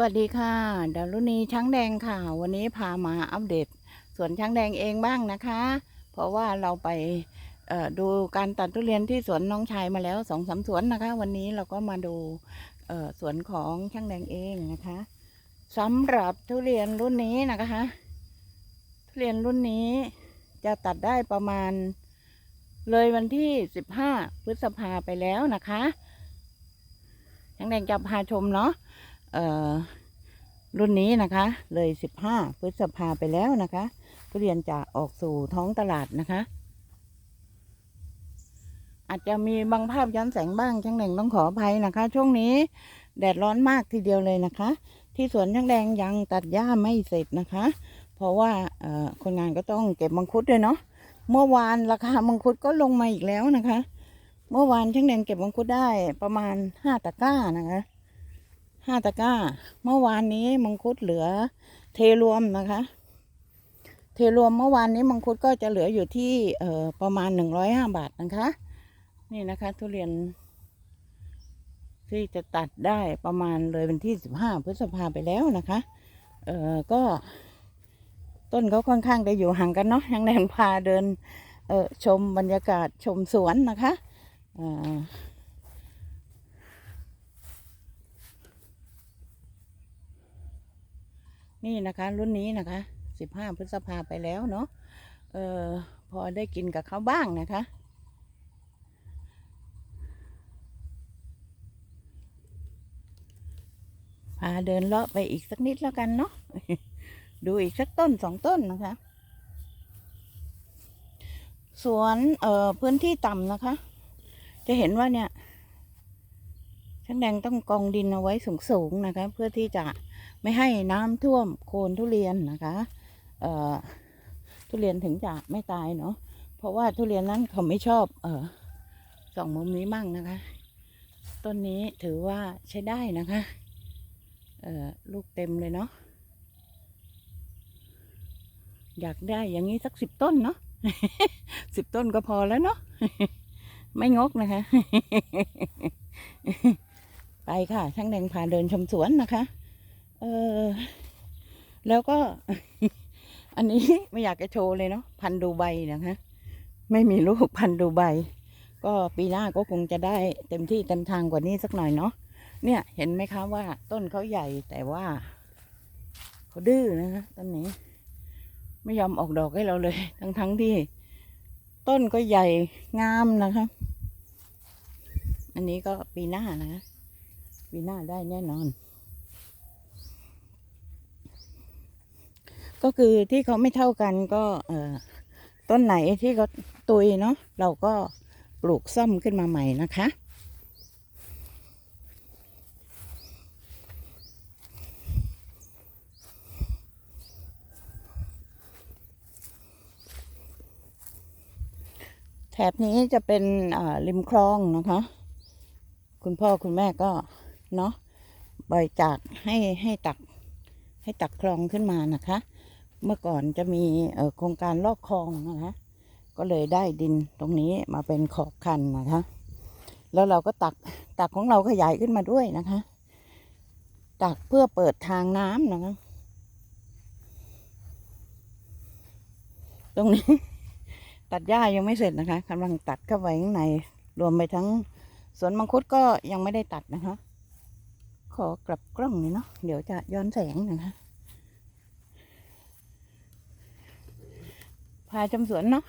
วัสดีค่ะดารุณีช้างแดงค่ะ วันนี้พามาอัปเดตสวนช้างแดงเองบ้างนะคะ เพราะว่าเราไปดูการตัดทุเรียนที่สวนน้องชายมาแล้วสองสามสวนนะคะ วันนี้เราก็มาดูสวนของช้างแดงเองนะคะสำหรับทุเรียนรุ่นนี้นะคะ ทุเรียนรุ่นนี้จะตัดได้ประมาณเลยวันที่สิบห้าพฤษภาไปแล้วนะคะช้างแดงจะพาชมเนาะ รุ่นนี้นะคะ เลยสิบห้าพฤษภาไปแล้วนะคะทุเรียนจะออกสู่ท้องตลาดนะคะ อาจจะมีบางภาพย้อนแสงบ้างช่างแดงต้องขออภัยนะคะ ช่วงนี้แดดร้อนมากทีเดียวเลยนะคะ ที่สวนช่างแดงยังตัดหญ้าไม่เสร็จนะคะ เพราะว่าคนงานก็ต้องเก็บมังคุดด้วยเนาะเมื่อวานราคามังคุดก็ลงมาอีกแล้วนะคะ เมื่อวานช่างแดงเก็บมังคุดได้ประมาณห้าตะกร้านะคะ ห้าตะกร้า เมื่อวานนี้มังคุดเหลือ เทรวมนะคะ เทรวมเมื่อวานนี้มังคุดก็จะเหลืออยู่ที่เอ่อประมาณหนึ่งร้อยห้าบาทนะคะ นี่นะคะ ทุเรียน ที่จะตัดได้ประมาณเลยวันที่สิบห้าพฤษภาไปแล้วนะคะ เอ่อก็ ต้นเขาค่อนข้างจะอยู่ห่างกันเนาะยังแนนพาเดิน เอ่อชมบรรยากาศชมสวนนะคะอ่อ นี่นะคะรุ่นนี้นะคะสิบห้าพฤษภาไปแล้วเนาะเออพอได้กินกับเขาบ้างนะคะ พาเดินเลาะไปอีกสักนิดแล้วกันเนาะดูอีกสักต้นสองต้นนะคะ สวนเอ่อพื้นที่ต่ำนะคะ จะเห็นว่าเนี่ยช่างแดงต้องกองดินเอาไว้สูงๆนะคะ เพื่อที่จะ ไม่ให้น้ำท่วมโคนทุเรียนนะคะเอ่อทุเรียนถึงจะไม่ตายเนาะเพราะว่าทุเรียนนั้นเขาไม่ชอบเออสองมุมนี้มั่งนะคะ ต้นนี้ถือว่าใช้ได้นะคะเอ่อลูกเต็มเลยเนาะอยากได้อย่างนี้สักสิบต้นเนาะสิบต้นก็พอแล้วเนาะไม่งกนะคะ ไปค่ะช่างแดงพาเดินชมสวนนะคะ เออ แล้วก็ อันนี้ไม่อยากจะโชว์เลยเนาะพันดูใบนะคะไม่มีลูกพันดูใบ ก็ปีหน้าก็คงจะได้เต็มที่เต็มทางกว่านี้สักหน่อยเนาะเนี่ยเห็นไหมคะว่าต้นเขาใหญ่แต่ว่าเขาดื้อนะคะต้นนี้ ไม่ยอมออกดอกให้เราเลย ทั้งทั้งที่ ต้นก็ใหญ่งามนะคะ อันนี้ก็ปีหน้านะ ปีหน้าได้แน่นอน ก็คือที่เขาไม่เท่ากันก็เอ่อต้นไหนที่เขาตุยเนาะเราก็ปลูกซ่อมขึ้นมาใหม่นะคะ แถบนี้จะเป็นริมคลองนะคะ คุณพ่อคุณแม่ก็เนาะบริจาคให้ให้ตักให้ตักคลองขึ้นมานะคะ เมื่อก่อนจะมีโครงการลอกคลองนะคะ ก็เลยได้ดินตรงนี้มาเป็นขอบคันนะคะ แล้วเราก็ตักตักของเราขยายขึ้นมาด้วยนะคะ ตักเพื่อเปิดทางน้ำนะคะ ตรงนี้ ตัดหญ้ายังไม่เสร็จนะคะกำลังตัดเข้าไปข้างใน รวมไปทั้งสวนมังคุดก็ยังไม่ได้ตัดนะคะ ขอกลับกล้องหน่อยเนาะเดี๋ยวจะย้อนแสงนะคะาชมสวนเนาะ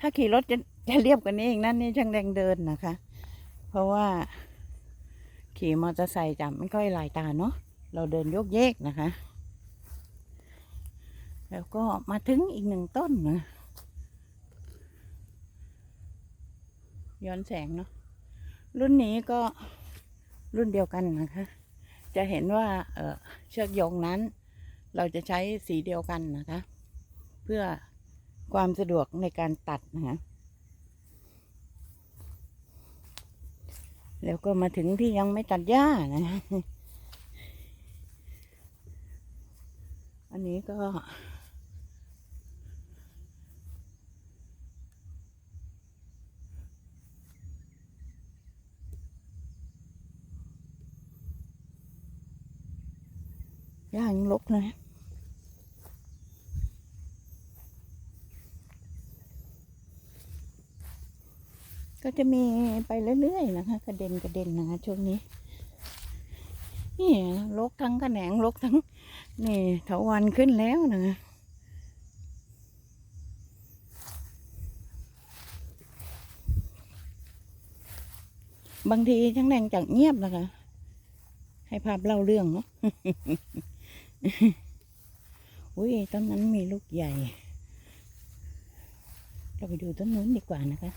ถ้าขี่รถจะจะเรียบกว่านี้อีกนั่นนี่ช่างแดงเดินนะคะ เพราะว่า ขี่มอเตอร์ไซค์จะไม่ค่อยลายตาเนาะเราเดินโยกเยกนะคะ แล้วก็มาถึงอีกหนึ่งต้นนะย้อนแสงเนาะรุ่นนี้ก็รุ่นเดียวกันนะคะ จะเห็นว่าเเชือกโยงนั้น เราจะใช้สีเดียวกันนะคะ เพื่อความสะดวกในการตัดนะคะแล้วก็มาถึงที่ยังไม่ตัดหญ้านะ อันนี้ก็ ย่างลกเลยก็จะมีไปเรื่อยๆนะคะ กระเด็นกระเด็นนะคะช่วงนี้ นี่ลกทั้งกระแหนงลกทั้ง นี่เถาวันขึ้นแล้วนะบางทีช่างแดงจากเงียบนะคะ ให้ภาพเล่าเรื่องเนาะ อุ้ยต้นนั้นมีลูกใหญ่ เราไปดูต้นนู้นดีกว่านะคะ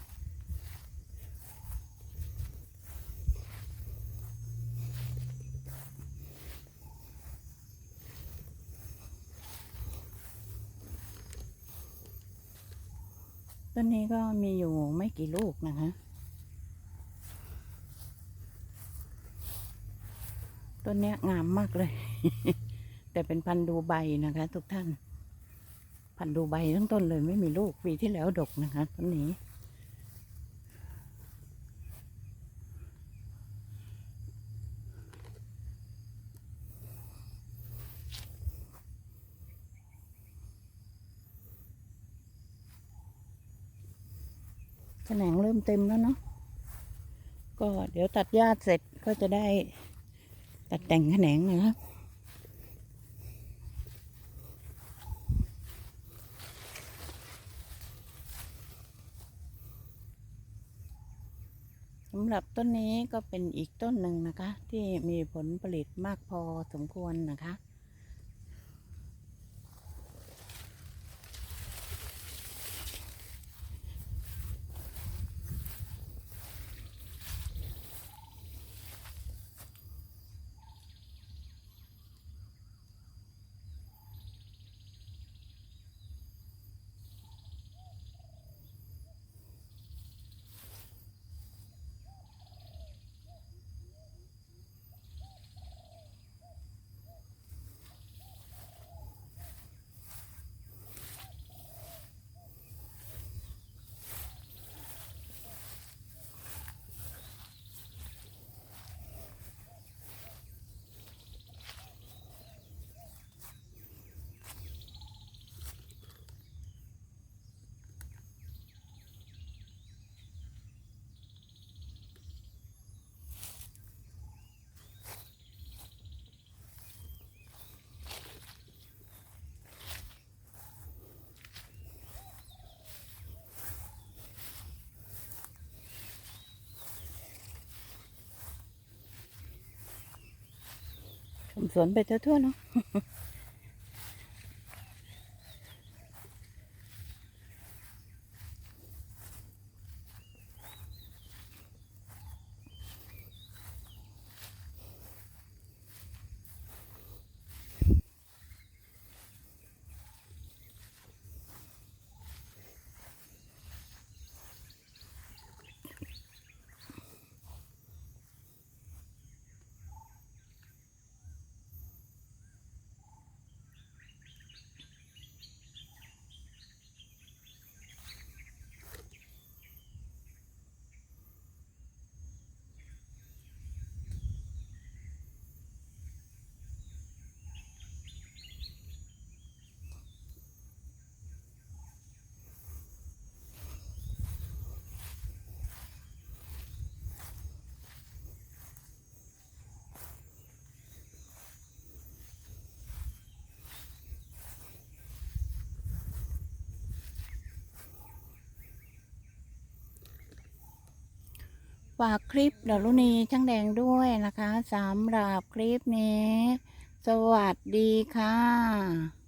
ต้นนี้ก็มีอยู่ไม่กี่ลูกนะคะ ต้นนี้งามมากเลย แต่เป็นพันธุ์ดูใบนะคะ ทุกท่าน พันธุ์ดูใบทั้งต้นเลยไม่มีลูกปีที่แล้วดกนะคะต้นนี้ แขนงเริ่มเต็มแล้วเนาะก็เดี๋ยวตัดหญ้าเสร็จก็จะได้ตัดแต่งแขนงนะครับ สำหรับต้นนี้ก็เป็นอีกต้นหนึ่งนะคะ ที่มีผลผลิตมากพอสมควรนะคะ สวนไปทั่วๆเนาะ ฝากคลิปดารุณีช่างแดงด้วยนะคะสำหรับคลิปนี้ สวัสดีค่ะ